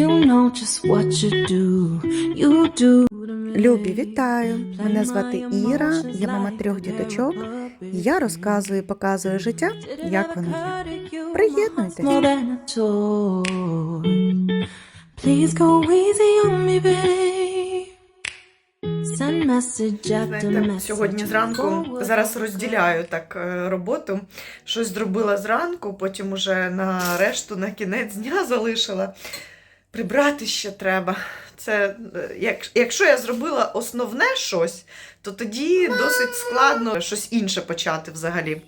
You know just what you do. You do. Любі, вітаю! Мене звати Іра, я мама трьох діточок. Я розказую і показую життя, як воно є. Приєднуйтесь. Сьогодні зранку зараз розділяю так е, роботу. Щось зробила зранку, потім уже на решту на кінець дня залишила. Прибрати ще треба. Це як, якщо я зробила основне щось, то тоді досить складно щось інше почати взагалі.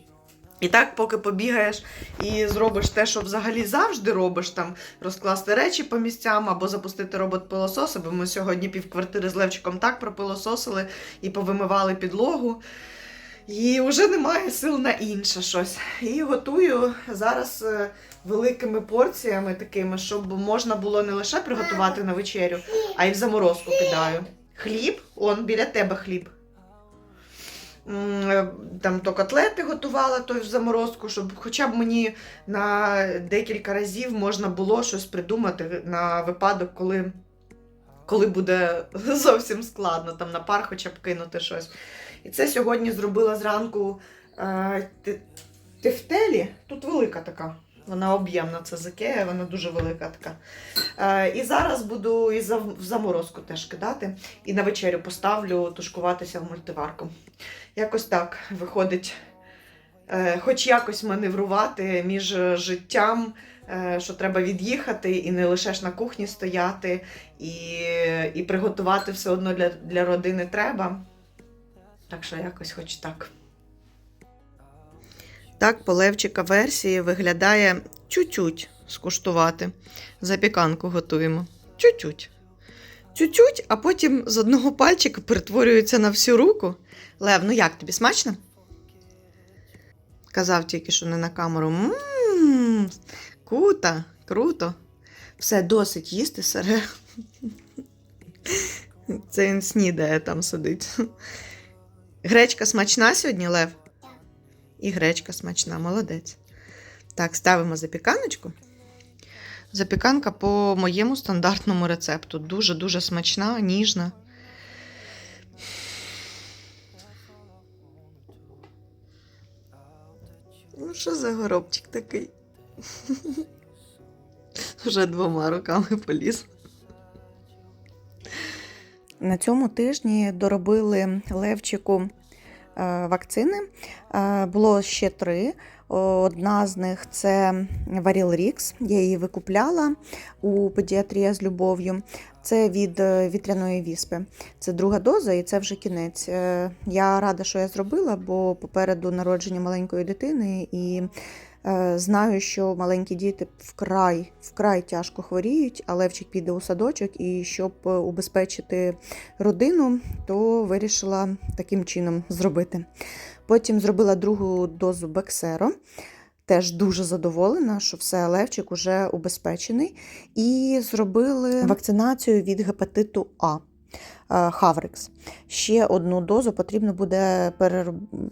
І так, поки побігаєш і зробиш те, що взагалі завжди робиш, там розкласти речі по місцям або запустити робот-пилосос, бо ми сьогодні півквартири з Левчиком так пропилососили і повимивали підлогу. І вже немає сил на інше щось. І готую зараз е, великими порціями такими, щоб можна було не лише приготувати на вечерю, а й в заморозку кидаю. Хліб, он біля тебе хліб. Там то котлети готувала той в заморозку, щоб хоча б мені на декілька разів можна було щось придумати на випадок, коли, коли буде зовсім складно, там на пар хоча б кинути щось. І це сьогодні зробила зранку е, тефтелі. Тут велика така. Вона об'ємна, це з вона дуже велика така. Е, і зараз буду і в заморозку теж кидати. І на вечерю поставлю тушкуватися в мультиварку. Якось так виходить, е, хоч якось маневрувати між життям, е, що треба від'їхати, і не лише ж на кухні стояти, і, і приготувати все одно для, для родини треба. Так що якось хоч так. Так, по Левчика версії виглядає чуть-чуть скуштувати. Запіканку готуємо. Чуть-чуть. Чуть-чуть, а потім з одного пальчика перетворюється на всю руку. Лев, ну як тобі смачно? Казав тільки, що не на камеру. Ммм, круто, круто. Все, досить їсти сире. Це він снідає там сидить. Гречка смачна сьогодні, Лев? І гречка смачна, молодець. Так, ставимо запіканочку. Запіканка по моєму стандартному рецепту. Дуже-дуже смачна, ніжна. Ну, що за горобчик такий? Вже двома руками поліз. На цьому тижні доробили Левчику вакцини. Е, Було ще три. Одна з них це Варіл Рікс. Я її викупляла у педіатрія з любов'ю. Це від е, вітряної віспи. Це друга доза, і це вже кінець. Е, Я рада, що я зробила, бо попереду народження маленької дитини і. Е, Знаю, що маленькі діти вкрай вкрай тяжко хворіють, а Левчик піде у садочок, і щоб е, убезпечити родину, то вирішила таким чином зробити. Потім зробила другу дозу Бексеро. Теж дуже задоволена, що все Левчик уже убезпечений. І зробили вакцинацію від гепатиту А. е, Хаврикс. Ще одну дозу потрібно буде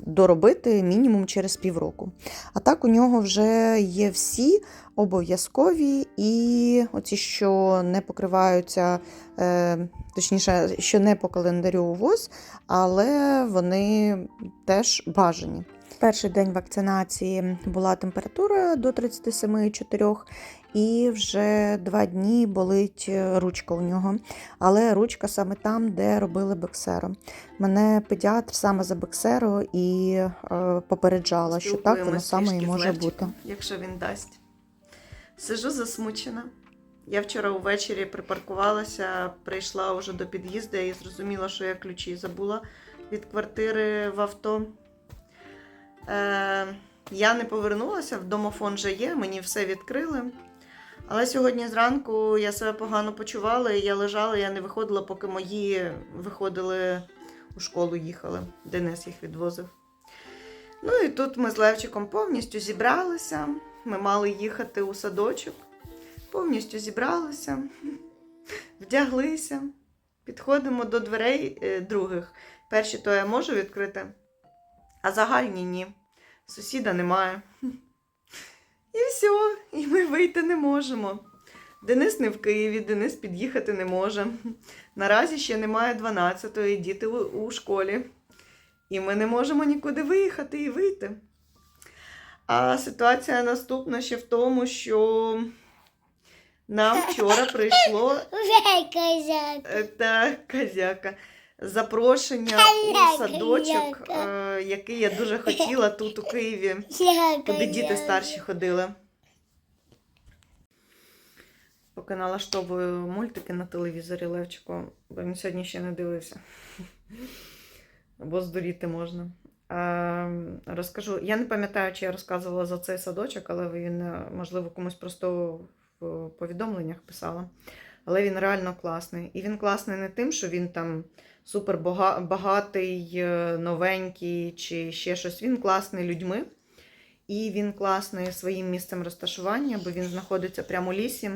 доробити мінімум через півроку. А так у нього вже є всі обов'язкові і оці, що не покриваються, е, точніше, що не по календарю УВОЗ, але вони теж бажані. Перший день вакцинації була температура до 37,4 і вже два дні болить е, ручка у нього. Але ручка саме там, де робили бексеро. Мене педіатр саме за бексеро і е, попереджала, що так воно саме і може бути. Якщо він дасть. Сижу засмучена. Я вчора увечері припаркувалася, прийшла вже до під'їзду і зрозуміла, що я ключі забула від квартири в авто. Е, я не повернулася, в домофон вже є, мені все відкрили. Але сьогодні зранку я себе погано почувала, і я лежала, я не виходила, поки мої виходили у школу, їхали. Денис їх відвозив. Ну і тут ми з Левчиком повністю зібралися. Ми мали їхати у садочок. Повністю зібралися, вдяглися, підходимо до дверей е, других. Перші то я можу відкрити, а загальні ні. Сусіда немає. І все, і ми вийти не можемо. Денис не в Києві, Денис під'їхати не може. Наразі ще немає 12-ї, діти у, школі. І ми не можемо нікуди виїхати і вийти. А ситуація наступна ще в тому, що нам вчора прийшло е, та козяка. Запрошення у садочок, е, який я дуже хотіла тут у Києві, куди діти старші ходили. Поки налаштовую мультики на телевізорі Левчику, бо він сьогодні ще не дивився. Бо здуріти можна. Розкажу, я не пам'ятаю, чи я розказувала за цей садочок, але він, е, можливо, комусь просто в повідомленнях писала. Але він реально класний. І він класний не тим, що він там супер багатий, е, новенький чи ще щось. Він класний людьми. І він класний своїм місцем розташування, бо він знаходиться прямо у лісі.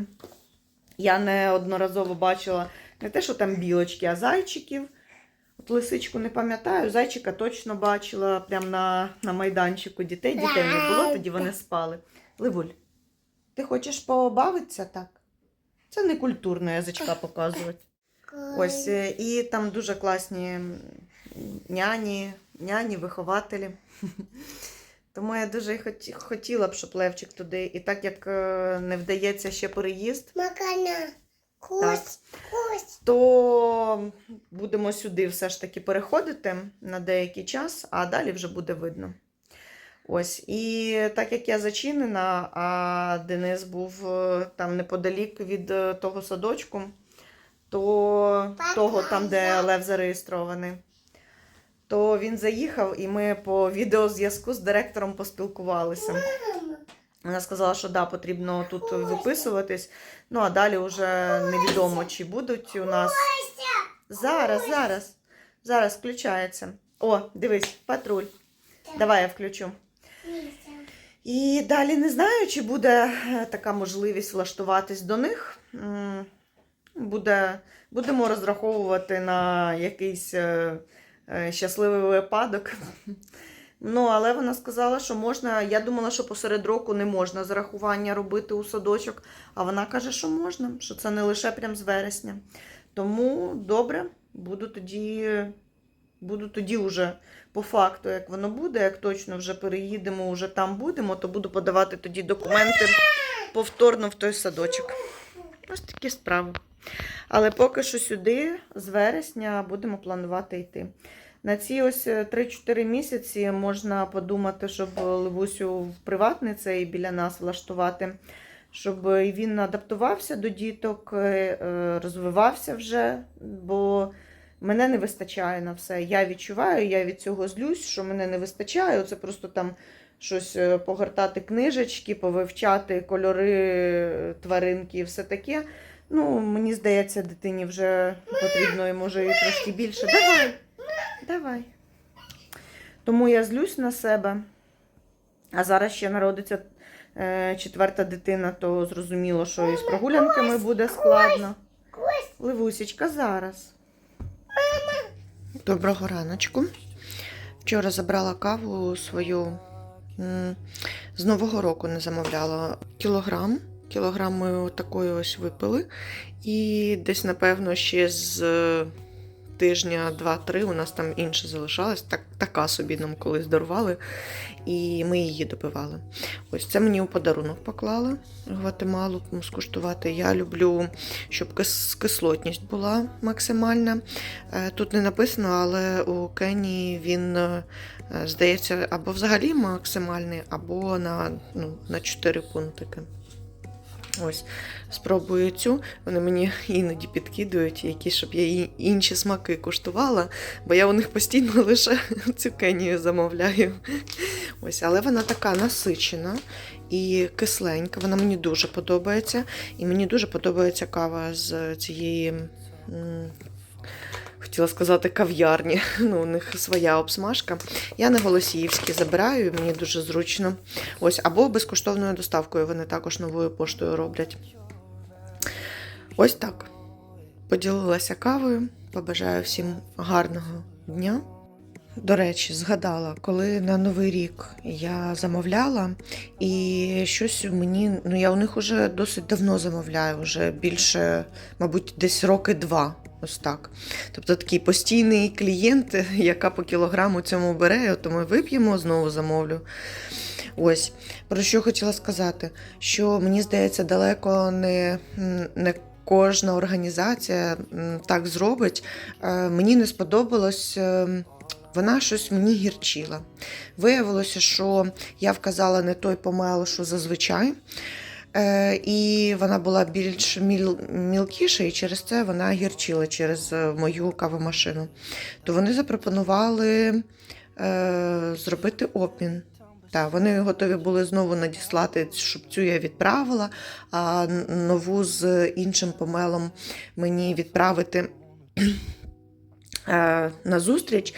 Я неодноразово бачила не те, що там білочки, а зайчиків. От лисичку не пам'ятаю, зайчика точно бачила прямо на, на майданчику дітей. Дітей не було, тоді вони спали. Ливуль, ти хочеш побавитися так? Це не культурно язичка показувати. Ось, е, і там дуже класні няні, няні, вихователі. Тому я дуже хотіла б, щоб Левчик туди. І так як е, не вдається ще переїзд, Макана. Кость, кость. то будемо сюди все ж таки переходити на деякий час, а далі вже буде видно. Ось, і так як я зачинена, а Денис був е, там неподалік від е, того садочку, то того там, де Лев зареєстрований, то він заїхав, і ми по відеозв'язку з директором поспілкувалися. Вона сказала, що да, потрібно тут виписуватись. Ну а далі вже невідомо, чи будуть у нас. Зараз, зараз. Зараз включається. О, дивись, патруль. Давай я включу. І далі не знаю, чи буде е, така можливість влаштуватись до них. Буде, будемо розраховувати на якийсь е, е, щасливий випадок. Ну, але вона сказала, що можна. Я думала, що посеред року не можна зарахування робити у садочок. А вона каже, що можна, що це не лише прям з вересня. Тому добре, буду тоді, буду тоді вже по факту, як воно буде, як точно вже переїдемо, вже там будемо, то буду подавати тоді документи повторно в той садочок. Ось такі справи. Але поки що сюди з вересня будемо планувати йти. На ці ось е, 3-4 місяці можна подумати, щоб Левусю в приватний цей біля нас влаштувати, щоб він адаптувався до діток, е, е, розвивався вже, бо мене не вистачає на все. Я відчуваю, я від цього злюсь, що мене не вистачає. Це просто там щось е, погортати книжечки, повивчати кольори е, тваринки і все таке. Ну, мені здається, дитині вже потрібно і може і трошки більше. Давай, давай. Тому я злюсь на себе. А зараз ще народиться е, четверта дитина, то зрозуміло, що і з прогулянками буде складно. Ливусічка, зараз. Доброго раночку. Вчора забрала каву свою з Нового року не замовляла кілограм. Кілограм ми такої ось випили. І десь, напевно, ще з тижня 2-3 у нас там інше залишалось. Так, така собі нам колись дарували, і ми її допивали. Ось це мені у подарунок поклали Гватемалу скуштувати. Я люблю, щоб кис- кислотність була максимальна. Е, Тут не написано, але у Кенії він, е, здається, або взагалі максимальний, або на, ну, на 4 пунктики. Ось, спробую цю. Вони мені іноді підкидують, які, щоб я інші смаки куштувала, бо я у них постійно лише цю кенію замовляю. Ось, але вона така насичена і кисленька. Вона мені дуже подобається. І мені дуже подобається кава з цієї. Хотіла сказати кав'ярні. Ну, у них своя обсмажка. Я на Голосіївській забираю, мені дуже зручно. Ось, або безкоштовною доставкою вони також новою поштою роблять. Ось так. Поділилася кавою. Побажаю всім гарного дня. До речі, згадала, коли на Новий рік я замовляла, і щось мені, ну я у них уже досить давно замовляю, вже більше, мабуть, десь роки два. Ось так. Тобто такий постійний клієнт, яка по кілограму цьому бере, то ми вип'ємо, знову замовлю. Ось про що хотіла сказати, що мені здається, далеко не, не кожна організація так зробить. Е, Мені не сподобалось. е, Вона щось мені гірчила. Виявилося, що я вказала не той помел, що зазвичай. Е, і вона була більш міл, мілкіша, і через це вона гірчила через е, мою кавомашину. То вони запропонували е, зробити обмін. Так, вони готові були знову надіслати, щоб цю я відправила, а нову з іншим помелом мені відправити е, на зустріч.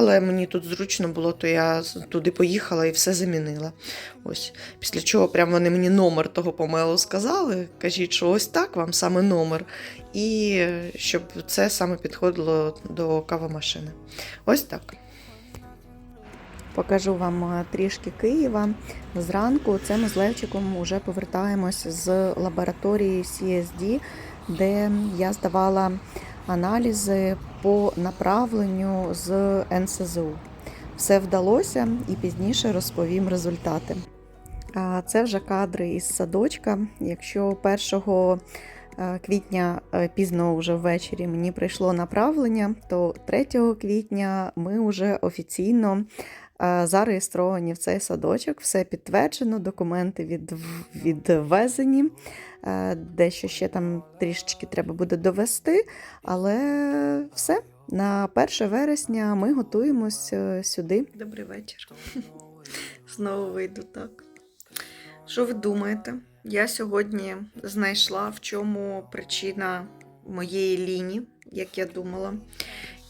Але мені тут зручно було, то я туди поїхала і все замінила. Ось. Після чого прямо вони мені номер того помелу сказали. Кажіть, що ось так вам саме номер. І е, щоб це саме підходило до кавомашини. Ось так. Покажу вам е, трішки Києва. Зранку це ми з Левчиком вже повертаємось з лабораторії CSD, де я здавала аналізи по направленню з НСЗУ. Все вдалося і пізніше розповім результати. Це вже кадри із садочка. Якщо 1 е, квітня е, пізно вже ввечері мені прийшло направлення, то 3 квітня ми вже офіційно зареєстровані в цей садочок, все підтверджено, документи від, відвезені. Е, Дещо ще там трішечки треба буде довести, але все. На 1 вересня ми готуємось е, сюди. Добрий вечір. Знову вийду так. Що ви думаєте? Я сьогодні знайшла, в чому причина моєї лінії, як я думала.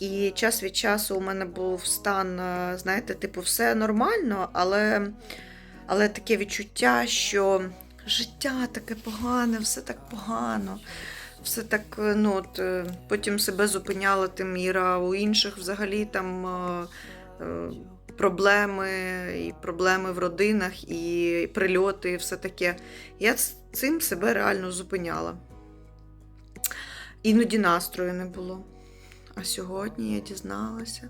І час від часу у мене був стан, е, знаєте, типу, все нормально, але, але таке відчуття, що життя таке погане, все так погано. Все так, е, ну от е, потім себе зупиняла тим Іра, у інших взагалі там проблеми, і проблеми в родинах, і прильоти, і все таке. Я з цим себе реально зупиняла. Іноді настрою не було. А сьогодні я дізналася,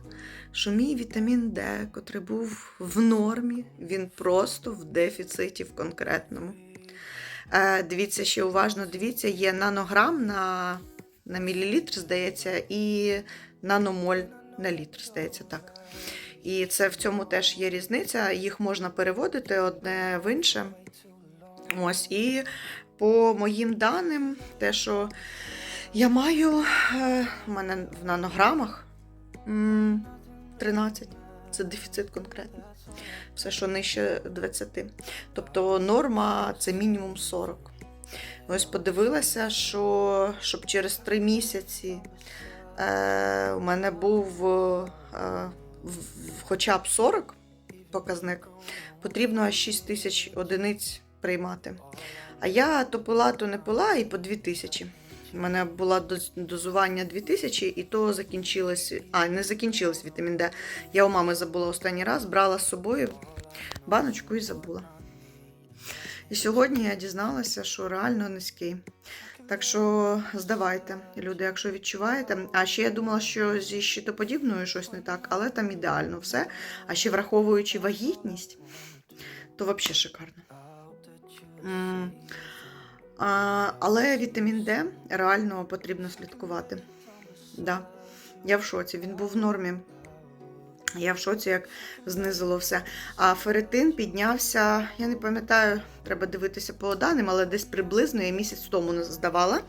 що мій вітамін Д, котрий був в нормі, він просто в дефіциті в конкретному. Е, дивіться ще уважно, дивіться, є нанограм на, на мілілітр, здається, і наномоль на літр, здається, так. І це в цьому теж є різниця. Їх можна переводити одне в інше. Ось, і по моїм даним, те, що я маю, е, у мене в нанограмах 13. Це дефіцит конкретно. Все, що нижче 20. Тобто норма це мінімум 40. Ось подивилася, що щоб через 3 місяці е, у мене був е, в, в- хоча б 40 показник, потрібно 6 тисяч одиниць приймати. А я то пила, то не пила, і по 2 тисячі. У мене було дозування 2000, і то закінчилось. А, не закінчилось вітамін Д. Я у мами забула останній раз, брала з собою баночку і забула. І сьогодні я дізналася, що реально низький. Так що здавайте, люди, якщо відчуваєте. А ще я думала, що зі щитоподібною щось не так, але там ідеально все. А ще враховуючи вагітність, то взагалі шикарно. Але вітамін Д реально потрібно слідкувати. Да. Я в шоці, він був в нормі. Я в шоці, як знизило все. А ферритин піднявся, я не пам'ятаю, треба дивитися по даним, але десь приблизно я місяць тому здавала,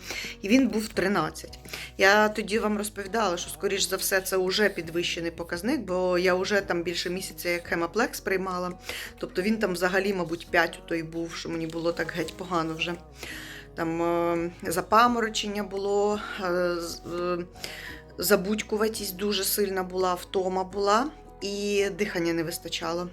і він був 13. Я тоді вам розповідала, що, скоріш за все, це вже підвищений показник, бо я вже там більше місяця як хемаплекс приймала. Тобто він там взагалі, мабуть, 5 той був, що мені було так геть погано вже. Там е, запаморочення було. Забудькуватість дуже сильна була, втома була і дихання не вистачало.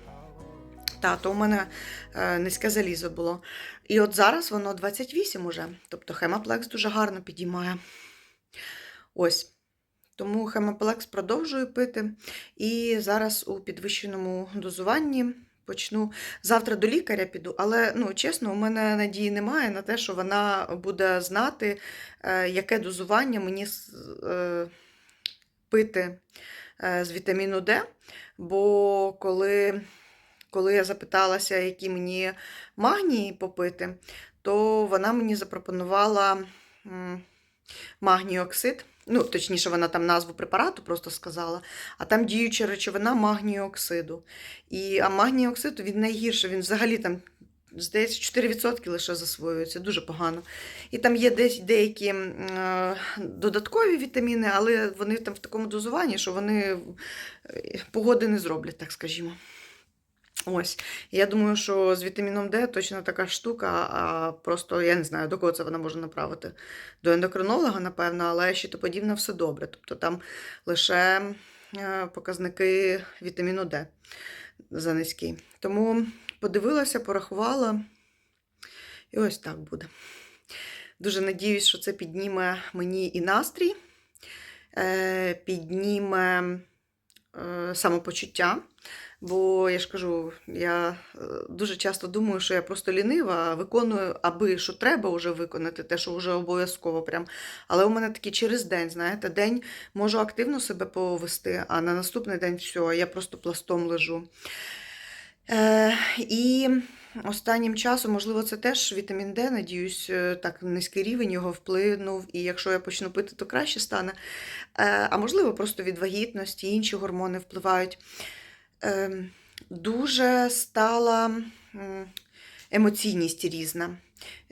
Та, то у мене е, низьке залізо було. І от зараз воно 28 уже. Тобто хемаплекс дуже гарно підіймає. Ось. Тому хемаплекс продовжую пити. І зараз у підвищеному дозуванні почну. Завтра до лікаря піду, але ну, чесно, у мене надії немає на те, що вона буде знати, е, яке дозування мені е, пити е, з вітаміну Д. Бо коли, коли я запиталася, які мені магнії попити, то вона мені запропонувала м, магній оксид. Ну, точніше, вона там назву препарату просто сказала, а там діюча речовина магнію оксиду. І а магній оксид він найгірший, він взагалі там. Здається, 4% лише засвоюється, дуже погано. І там є десь деякі е, додаткові вітаміни, але вони там в такому дозуванні, що вони е, погоди не зроблять, так скажімо. Ось. Я думаю, що з вітаміном Д точно така штука, а просто я не знаю, до кого це вона може направити. До ендокринолога, напевно, але щитоподібно все добре. Тобто там лише е, показники вітаміну Д занизькі. Тому подивилася, порахувала, і ось так буде. Дуже надіюсь, що це підніме мені і настрій, е, підніме е, самопочуття. Бо я ж кажу, я е, дуже часто думаю, що я просто лінива, виконую, аби що треба вже виконати, те, що вже обов'язково. Прям. Але у мене такий через день, знаєте, день можу активно себе повести, а на наступний день все, я просто пластом лежу. Е, і останнім часом, можливо, це теж вітамін Д, надіюсь, е, так низький рівень його вплинув, і якщо я почну пити, то краще стане. Е, а можливо, просто від вагітності, інші гормони впливають. Е, дуже стала емоційність різна.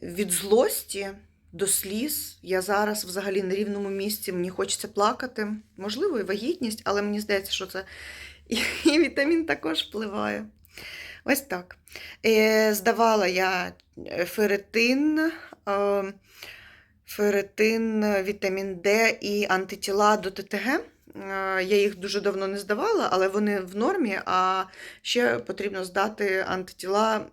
Від злості до сліз я зараз взагалі на рівному місці, мені хочеться плакати. Можливо, і вагітність, але мені здається, що це і, і вітамін також впливає. Ось так. Е, здавала я ферритин, е, ферритин, вітамін Д і антитіла до ТТГ. Е, Я їх дуже давно не здавала, але вони в нормі, а ще потрібно здати антитіла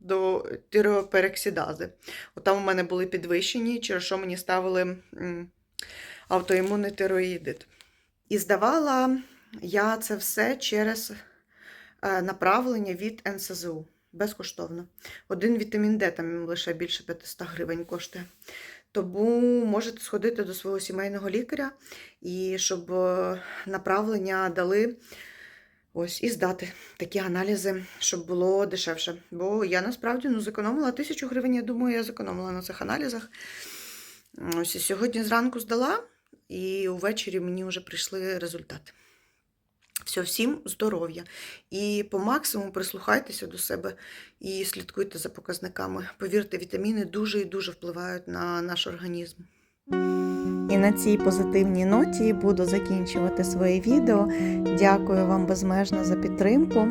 до тиреопероксидази. От там у мене були підвищені, через що мені ставили автоімунний тироїдит. І здавала я це все через е, направлення від НСЗУ. Безкоштовно. Один вітамін Д там лише більше 500 гривень коштує. Тому можете сходити до свого сімейного лікаря і щоб е, направлення дали ось і здати такі аналізи, щоб було дешевше. Бо я насправді ну, зекономила тисячу гривень, я думаю, я зекономила на цих аналізах. Ось і сьогодні зранку здала, і увечері мені вже прийшли результати. Все, всім здоров'я. І по максимуму прислухайтеся до себе і слідкуйте за показниками. Повірте, вітаміни дуже і дуже впливають на наш організм. І на цій позитивній ноті буду закінчувати своє відео. Дякую вам безмежно за підтримку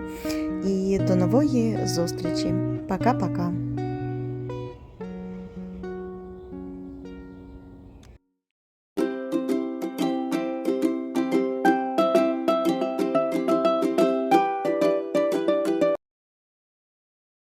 і до нової зустрічі. Пока-пока.